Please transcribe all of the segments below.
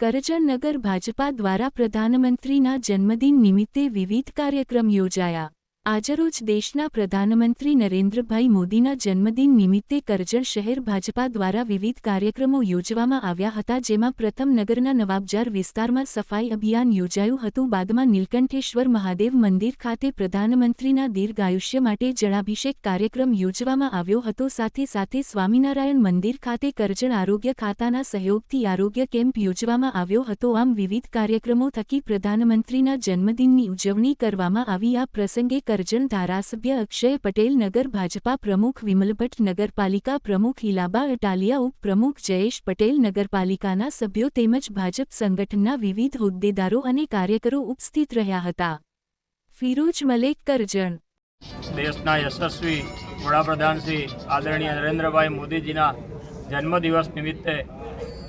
કરજણ નગર ભાજપા દ્વારા પ્રધાનમંત્રીના જન્મદિન નિમિત્તે વિવિધ કાર્યક્રમ યોજાયા. આજરોજ દેશના પ્રધાનમંત્રી નરેન્દ્રભાઈ મોદીના જન્મદિન નિમિત્તે કરજણ શહેર ભાજપા દ્વારા વિવિધ કાર્યક્રમો યોજવામાં આવ્યા હતા જેમાં પ્રથમ નગરના નવાબજાર વિસ્તારમાં સફાઈ અભિયાન યોજાયું હતું. બાદમાં નીલકંઠેશ્વર મહાદેવ મંદિર ખાતે પ્રધાનમંત્રીના દીર્ઘાયુષ્ય માટે જળાભિષેક કાર્યક્રમ યોજવામાં આવ્યો હતો. સાથે સાથે સ્વામિનારાયણ મંદિર ખાતે કરજણ આરોગ્ય ખાતાના સહયોગથી આરોગ્ય કેમ્પ યોજવામાં આવ્યો હતો. આમ વિવિધ કાર્યક્રમો થકી પ્રધાનમંત્રીના જન્મદિનની ઉજવણી કરવામાં આવી. આ પ્રસંગે કરજણ ધારાસભ્ય અક્ષય પટેલ, નગર ભાજપા પ્રમુખ વિમલભટ્ટ નગરપાલિકા પ્રમુખ હિલાબા અટાલિયા, ઉપપ્રમુખ જયેશ પટેલ, નગરપાલિકાના સભ્યો તેમજ ભાજપ સંગઠનના વિવિધ હોદ્દેદારો અને કાર્યકરો ઉપસ્થિત રહ્યા હતા. ફિરોજ મલેક, કરજણ. દેશના યશસ્વી વડાપ્રધાન શ્રી આદરણીય નરેન્દ્રભાઈ મોદીજીના જન્મદિવસ નિમિત્તે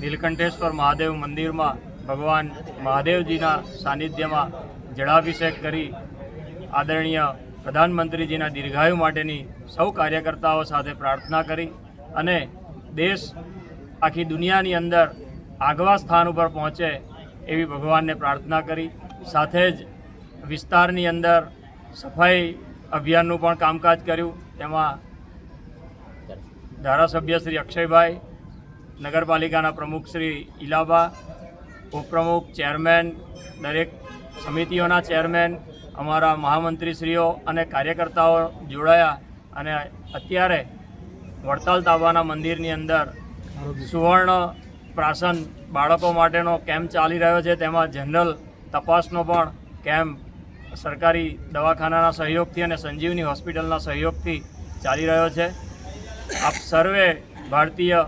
નીલકંઠેશ્વર મહાદેવ મંદિરમાં ભગવાન મહાદેવજીના સાનિધ્યમાં જળાભિષેક કરી આદરણીય પ્રધાનમંત્રીજીના દીર્ઘાયુ માટેની સૌ કાર્યકર્તાઓ સાથે પ્રાર્થના કરી અને દેશ આખી દુનિયાની અંદર આગવા સ્થાન ઉપર પહોંચે એવી ભગવાનને પ્રાર્થના કરી. સાથે જ વિસ્તારની અંદર સફાઈ અભિયાનનું પણ કામકાજ કર્યું. તેમાં ધારાસભ્ય શ્રી અક્ષયભાઈ, નગરપાલિકાના પ્રમુખ શ્રી ઇલાબા ઉપપ્રમુખ, ચેરમેન, દરેક સમિતિઓના ચેરમેન અમારા મહામંત્રીશ્રીઓ અને કાર્યકર્તાઓ જોડાયા અને અત્યારે વડતાલ તાબાના મંદિરની અંદર સુવર્ણ પ્રાસન બાળકો માટેનો કેમ્પ ચાલી રહ્યો છે. તેમાં જનરલ તપાસનો પણ કેમ્પ સરકારી દવાખાનાના સહયોગથી અને સંજીવની હોસ્પિટલના સહયોગથી ચાલી રહ્યો છે. આપ સર્વે ભારતીય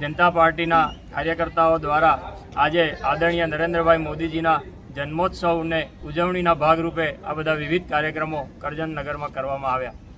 જનતા પાર્ટીના કાર્યકર્તાઓ દ્વારા આજે આદરણીય નરેન્દ્રભાઈ મોદીજીના જન્મોત્સવને ઉજવણીના ભાગરૂપે આ બધા વિવિધ કાર્યક્રમો કરજણ નગરમાં કરવામાં આવ્યા.